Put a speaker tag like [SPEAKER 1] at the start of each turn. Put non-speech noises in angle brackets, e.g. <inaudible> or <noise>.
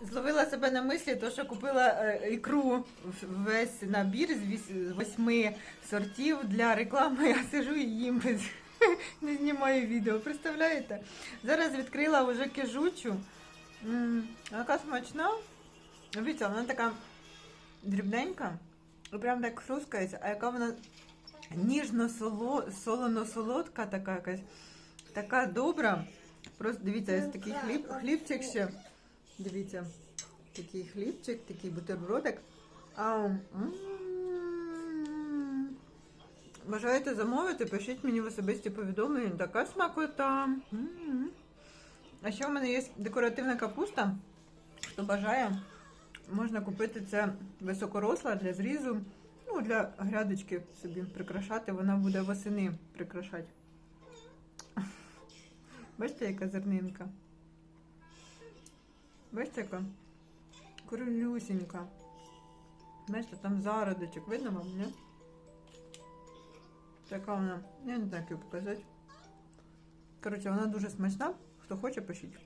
[SPEAKER 1] Зловила себе на мислі, то що купила е, ікру весь набір з восьми сортів для реклами. <laughs> Я сижу і їм без <laughs> не знімаю відео. Представляєте? Зараз відкрила вже кижучу. Яка смачна. Дивіться, вона така дрібненька. Прям так хрускається, а яка вона ніжно солоно солодка така якась. Така добра. Просто дивіться, ось такий хліб, хлібчик ще. Дивіться, такий хлібчик, такий бутербродик. Бажаєте замовити, пишіть мені в особисті повідомлення. Така смакота. А ще в мене є декоративна капуста. Хто бажає, можна купити це високоросла для зрізу. Ну, для грядочки собі прикрашати, вона буде восени прикрашати. Бачите, яка зернинка? Бачите, яка? Крилюсенька. Бачите, там зародочок. Видно вам, ні? Така вона. Я не знаю, як її показати. Коротше, вона дуже смачна. Хто хоче, пишіть.